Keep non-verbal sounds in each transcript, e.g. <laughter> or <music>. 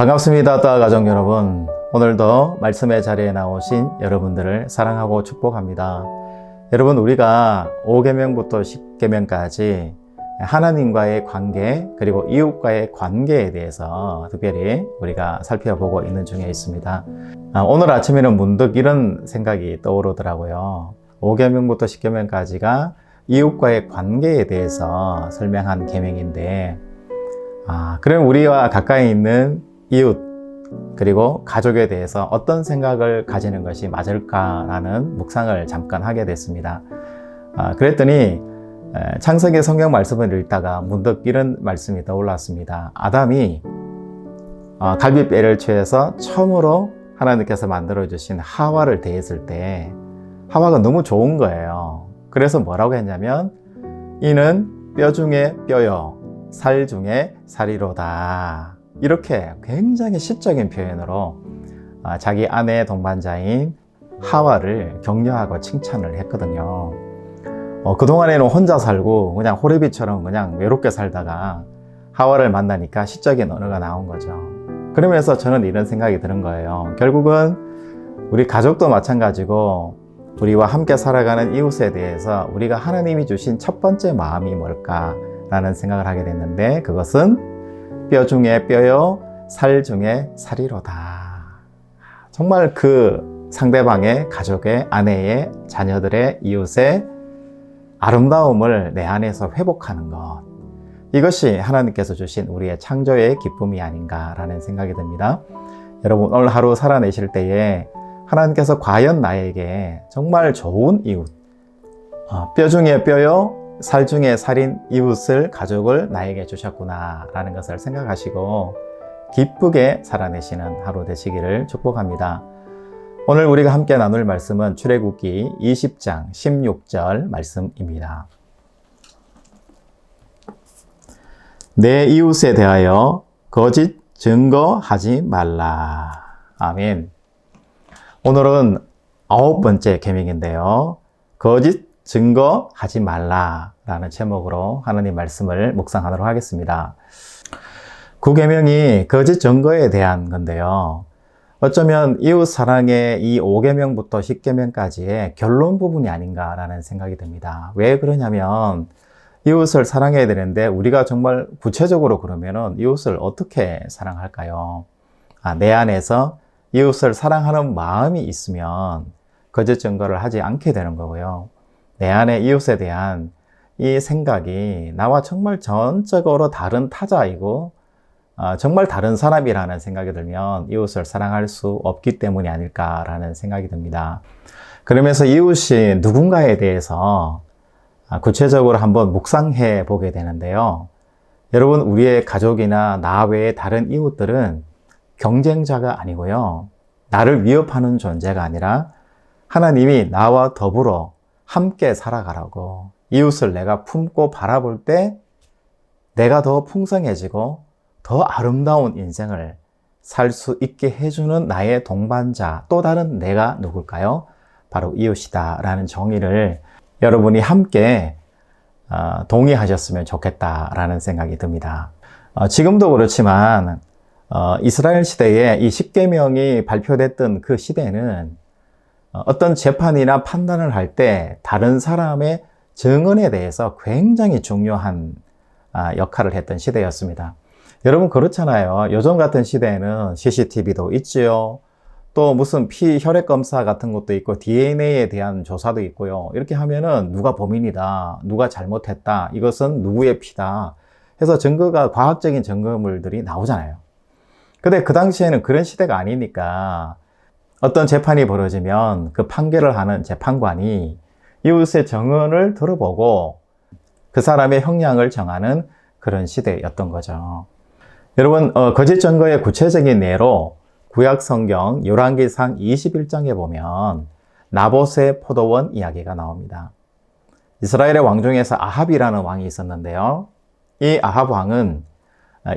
반갑습니다. 따 가족 여러분. 오늘도 말씀의 자리에 나오신 여러분들을 사랑하고 축복합니다. 여러분 우리가 5계명부터 10계명까지 하나님과의 관계 그리고 이웃과의 관계에 대해서 특별히 우리가 살펴보고 있는 중에 있습니다. 아, 오늘 아침에는 문득 이런 생각이 떠오르더라고요. 5계명부터 10계명까지가 이웃과의 관계에 대해서 설명한 계명인데 아, 그럼 우리와 가까이 있는 이웃 그리고 가족에 대해서 어떤 생각을 가지는 것이 맞을까라는 묵상을 잠깐 하게 됐습니다. 아, 그랬더니 창세기 성경 말씀을 읽다가 문득 이런 말씀이 떠올랐습니다. 아담이 어, 갈비뼈를 취해서 처음으로 하나님께서 만들어 주신 하와를 대했을 때 하와가 너무 좋은 거예요. 그래서 뭐라고 했냐면 이는 뼈 중에 뼈요 살 중에 살이로다. 이렇게 굉장히 시적인 표현으로 아, 자기 아내의 동반자인 하와를 격려하고 칭찬을 했거든요. 어, 그동안에는 혼자 살고 그냥 호레비처럼 그냥 외롭게 살다가 하와를 만나니까 시적인 언어가 나온 거죠. 그러면서 저는 이런 생각이 드는 거예요. 결국은 우리 가족도 마찬가지고 우리와 함께 살아가는 이웃에 대해서 우리가 하나님이 주신 첫 번째 마음이 뭘까라는 생각을 하게 됐는데 그것은 뼈 중에 뼈요, 살 중에 살이로다. 정말 그 상대방의 가족의 아내의 자녀들의 이웃의 아름다움을 내 안에서 회복하는 것. 이것이 하나님께서 주신 우리의 창조의 기쁨이 아닌가라는 생각이 듭니다. 여러분, 오늘 하루 살아내실 때에 하나님께서 과연 나에게 정말 좋은 이웃, 어, 뼈 중에 뼈요, 살 중에 살인 이웃을, 가족을 나에게 주셨구나 라는 것을 생각하시고 기쁘게 살아내시는 하루 되시기를 축복합니다. 오늘 우리가 함께 나눌 말씀은 출애굽기 20장 16절 말씀입니다. 내 이웃에 대하여 거짓 증거하지 말라. 아멘. 오늘은 아홉 번째 계명인데요. 거짓 증거하지 말라라는 제목으로 하나님 말씀을 묵상하도록 하겠습니다. 구계명이 거짓 증거에 대한 건데요. 어쩌면 이웃 사랑의 이 5계명부터 10계명까지의 결론 부분이 아닌가라는 생각이 듭니다. 왜 그러냐면 이웃을 사랑해야 되는데 우리가 정말 구체적으로 그러면은 이웃을 어떻게 사랑할까요? 아, 내 안에서 이웃을 사랑하는 마음이 있으면 거짓 증거를 하지 않게 되는 거고요. 내 안에 이웃에 대한 이 생각이 나와 정말 전적으로 다른 타자이고 어, 정말 다른 사람이라는 생각이 들면 이웃을 사랑할 수 없기 때문이 아닐까라는 생각이 듭니다. 그러면서 이웃이 누군가에 대해서 아, 구체적으로 한번 묵상해 보게 되는데요. 여러분, 우리의 가족이나 나 외의 다른 이웃들은 경쟁자가 아니고요. 나를 위협하는 존재가 아니라 하나님이 나와 더불어 함께 살아가라고 이웃을 내가 품고 바라볼 때 내가 더 풍성해지고 더 아름다운 인생을 살 수 있게 해주는 나의 동반자, 또 다른 내가 누굴까요? 바로 이웃이다. 라는 정의를 여러분이 함께 어, 동의하셨으면 좋겠다라는 생각이 듭니다. 어, 지금도 그렇지만 어, 이스라엘 시대에 이 10계명이 발표됐던 그 시대는 어떤 재판이나 판단을 할 때 다른 사람의 증언에 대해서 굉장히 중요한 아, 역할을 했던 시대였습니다. 여러분 그렇잖아요. 요즘 같은 시대에는 CCTV도 있지요. 또 무슨 피 혈액 검사 같은 것도 있고 DNA에 대한 조사도 있고요. 이렇게 하면은 누가 범인이다, 누가 잘못했다, 이것은 누구의 피다 해서 증거가 과학적인 증거물들이 나오잖아요. 근데 그 당시에는 그런 시대가 아니니까 어떤 재판이 벌어지면 그 판결을 하는 재판관이 이웃의 증언을 들어보고 그 사람의 형량을 정하는 그런 시대였던 거죠. 여러분 어, 거짓 증거의 구체적인 예로 구약 성경 열왕기상 21장에 보면 나봇의 포도원 이야기가 나옵니다. 이스라엘의 왕 중에서 아합이라는 왕이 있었는데요. 이 아합 왕은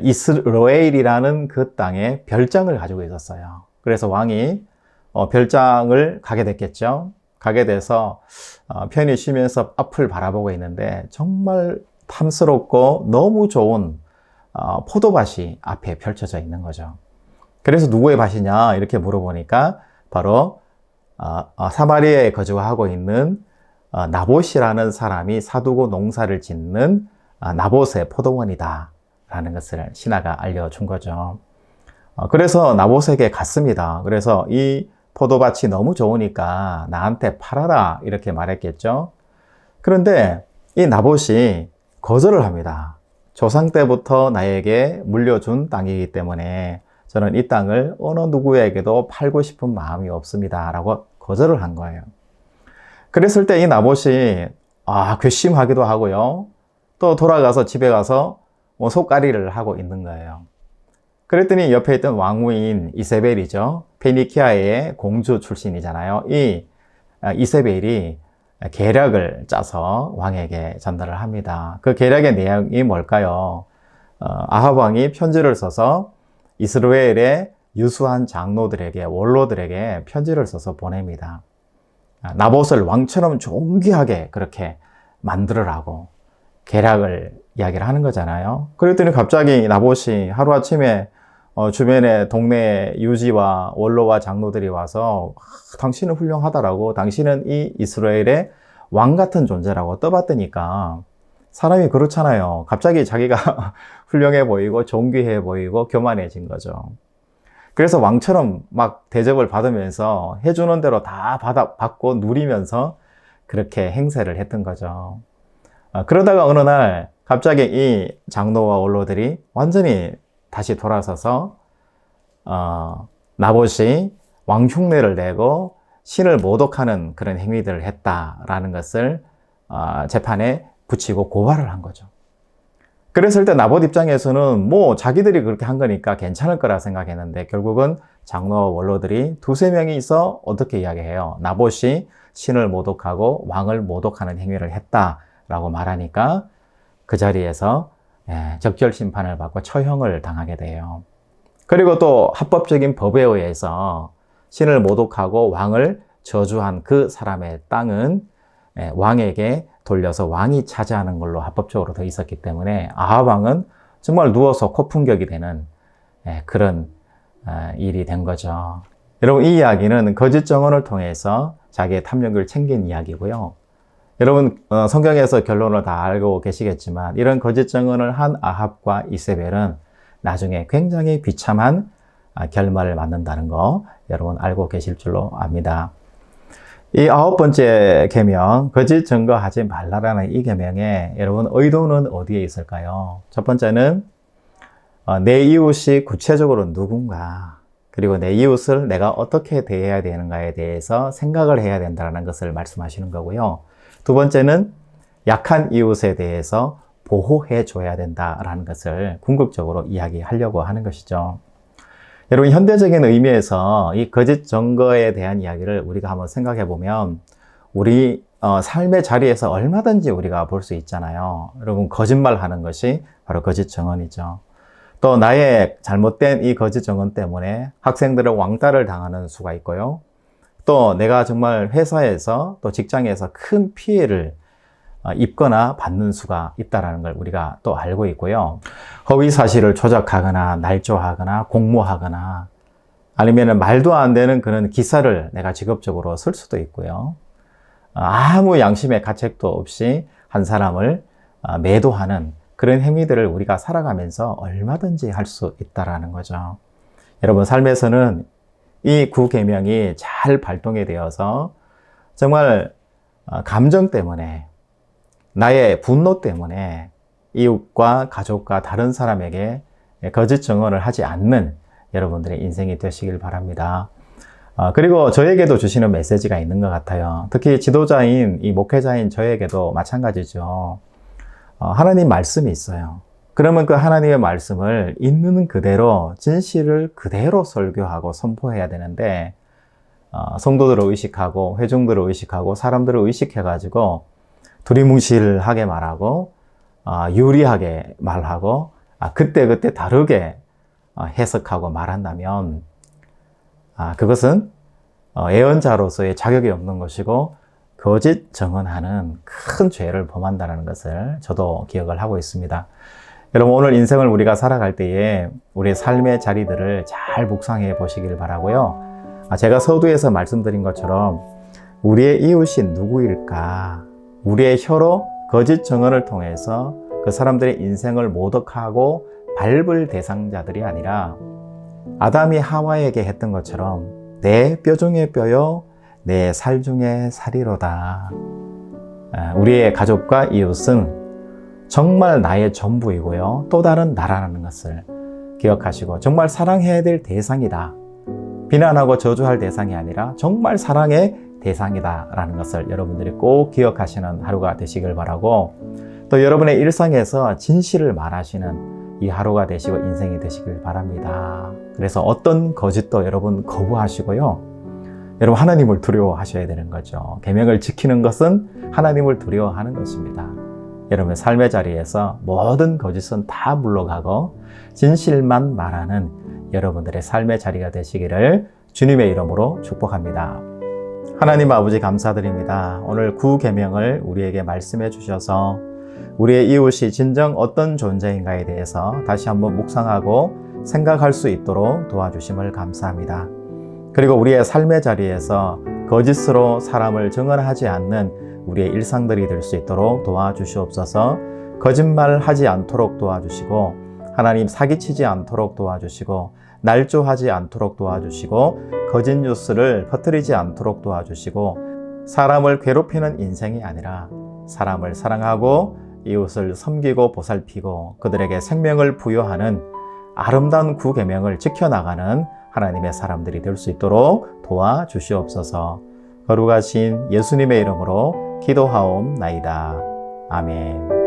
이스라엘이라는 그 땅에 별장을 가지고 있었어요. 그래서 왕이 어, 별장을 가게 됐겠죠. 가게 돼서 어, 편히 쉬면서 앞을 바라보고 있는데 정말 탐스럽고 너무 좋은 어, 포도밭이 앞에 펼쳐져 있는 거죠. 그래서 누구의 밭이냐 이렇게 물어보니까 바로 어, 어, 사마리아에 거주하고 있는 어, 나봇이라는 사람이 사두고 농사를 짓는 어, 나봇의 포도원이다 라는 것을 신하가 알려준 거죠. 어, 그래서 나봇에게 갔습니다. 그래서 이 포도밭이 너무 좋으니까 나한테 팔아라 이렇게 말했겠죠. 그런데 이 나봇이 거절을 합니다. 조상 때부터 나에게 물려준 땅이기 때문에 저는 이 땅을 어느 누구에게도 팔고 싶은 마음이 없습니다. 라고 거절을 한 거예요. 그랬을 때 이 나봇이 아, 괘씸하기도 하고요. 또 돌아가서 집에 가서 뭐 속가리를 하고 있는 거예요. 그랬더니 옆에 있던 왕후인 이세벨이죠. 페니키아의 공주 출신이잖아요. 이 아, 이세벨이 계략을 짜서 왕에게 전달을 합니다. 그 계략의 내용이 뭘까요? 어, 아합 왕이 편지를 써서 이스라엘의 유수한 장로들에게 원로들에게 편지를 써서 보냅니다. 아, 나봇을 왕처럼 존귀하게 그렇게 만들으라고 계략을 이야기를 하는 거잖아요. 그랬더니 갑자기 나봇이 하루아침에 어, 주변의 동네 유지와 원로와 장로들이 와서 아, 당신은 훌륭하다라고 당신은 이 이스라엘의 왕 같은 존재라고 떠받드니까 사람이 그렇잖아요. 갑자기 자기가 <laughs> 훌륭해 보이고 존귀해 보이고 교만해진 거죠. 그래서 왕처럼 막 대접을 받으면서 해주는 대로 다 받아, 받고 누리면서 그렇게 행세를 했던 거죠. 어, 그러다가 어느 날 갑자기 이 장로와 원로들이 완전히 다시 돌아서서 어, 나봇이 왕 흉내를 내고 신을 모독하는 그런 행위들을 했다라는 것을 어, 재판에 붙이고 고발을 한 거죠. 그랬을 때 나봇 입장에서는 뭐 자기들이 그렇게 한 거니까 괜찮을 거라 생각했는데 결국은 장로와 원로들이 두세 명이 있어 어떻게 이야기해요? 나봇이 신을 모독하고 왕을 모독하는 행위를 했다라고 말하니까 그 자리에서 예, 적절 심판을 받고 처형을 당하게 돼요. 그리고 또 합법적인 법에 의해서 신을 모독하고 왕을 저주한 그 사람의 땅은 예, 왕에게 돌려서 왕이 차지하는 걸로 합법적으로 돼 있었기 때문에 아합 왕은 정말 누워서 코풍격이 되는 예, 그런 아, 일이 된 거죠. 여러분 이 이야기는 거짓 정언을 통해서 자기의 탐욕을 챙긴 이야기고요. 여러분 어, 성경에서 결론을 다 알고 계시겠지만 이런 거짓 증언을 한 아합과 이세벨은 나중에 굉장히 비참한 아, 결말을 맞는다는 거 여러분 알고 계실 줄로 압니다. 이 아홉 번째 계명 거짓 증거하지 말라라는 이 계명에 여러분 의도는 어디에 있을까요? 첫 번째는 어, 내 이웃이 구체적으로 누군가 그리고 내 이웃을 내가 어떻게 대해야 되는가에 대해서 생각을 해야 된다는 것을 말씀하시는 거고요. 두 번째는 약한 이웃에 대해서 보호해 줘야 된다라는 것을 궁극적으로 이야기하려고 하는 것이죠. 여러분, 현대적인 의미에서 이 거짓 증거에 대한 이야기를 우리가 한번 생각해 보면 우리 어, 삶의 자리에서 얼마든지 우리가 볼 수 있잖아요. 여러분, 거짓말 하는 것이 바로 거짓 증언이죠. 또 나의 잘못된 이 거짓 증언 때문에 학생들은 왕따를 당하는 수가 있고요. 또 내가 정말 회사에서 또 직장에서 큰 피해를 어, 입거나 받는 수가 있다는 걸 우리가 또 알고 있고요. 허위 사실을 조작하거나 날조하거나 공모하거나 아니면 말도 안 되는 그런 기사를 내가 직업적으로 쓸 수도 있고요. 어, 아무 양심의 가책도 없이 한 사람을 어, 매도하는 그런 행위들을 우리가 살아가면서 얼마든지 할 수 있다라는 거죠. 여러분 삶에서는 이 구계명이 잘 발동이 되어서 정말 어, 감정 때문에 나의 분노 때문에 이웃과 가족과 다른 사람에게 거짓 증언을 하지 않는 여러분들의 인생이 되시길 바랍니다. 어, 그리고 저에게도 주시는 메시지가 있는 것 같아요. 특히 지도자인 이 목회자인 저에게도 마찬가지죠. 어, 하나님 말씀이 있어요. 그러면 그 하나님의 말씀을 있는 그대로 진실을 그대로 설교하고 선포해야 되는데 어, 성도들을 의식하고 회중들을 의식하고 사람들을 의식해가지고 두리뭉실하게 말하고 어, 유리하게 말하고 아, 그때 그때 다르게 어, 해석하고 말한다면 아, 그것은 어, 예언자로서의 자격이 없는 것이고 거짓 정언하는 큰 죄를 범한다는 것을 저도 기억을 하고 있습니다. 여러분 오늘 인생을 우리가 살아갈 때에 우리의 삶의 자리들을 잘 묵상해 보시길 바라고요. 아, 제가 서두에서 말씀드린 것처럼 우리의 이웃이 누구일까? 우리의 혀로 거짓 증언을 통해서 그 사람들의 인생을 모독하고 밟을 대상자들이 아니라 아담이 하와에게 했던 것처럼 내 뼈 중에 뼈요, 내 살 중에 살이로다. 아, 우리의 가족과 이웃은 정말 나의 전부이고요. 또 다른 나라는 것을 기억하시고 정말 사랑해야 될 대상이다. 비난하고 저주할 대상이 아니라 정말 사랑의 대상이다라는 것을 여러분들이 꼭 기억하시는 하루가 되시길 바라고 또 여러분의 일상에서 진실을 말하시는 이 하루가 되시고 인생이 되시길 바랍니다. 그래서 어떤 거짓도 여러분 거부하시고요. 여러분 하나님을 두려워하셔야 되는 거죠. 계명을 지키는 것은 하나님을 두려워하는 것입니다. 여러분의 삶의 자리에서 모든 거짓은 다 물러가고 진실만 말하는 여러분들의 삶의 자리가 되시기를 주님의 이름으로 축복합니다. 하나님 아버지 감사드립니다. 오늘 구 계명을 우리에게 말씀해 주셔서 우리의 이웃이 진정 어떤 존재인가에 대해서 다시 한번 묵상하고 생각할 수 있도록 도와주심을 감사합니다. 그리고 우리의 삶의 자리에서 거짓으로 사람을 증언하지 않는 우리의 일상들이 될 수 있도록 도와주시옵소서. 거짓말 하지 않도록 도와주시고 하나님 사기치지 않도록 도와주시고 날조하지 않도록 도와주시고 거짓 뉴스를 퍼뜨리지 않도록 도와주시고 사람을 괴롭히는 인생이 아니라 사람을 사랑하고 이웃을 섬기고 보살피고 그들에게 생명을 부여하는 아름다운 구계명을 지켜나가는 하나님의 사람들이 될 수 있도록 도와주시옵소서. 거룩하신 예수님의 이름으로 기도하옵나이다. 아멘.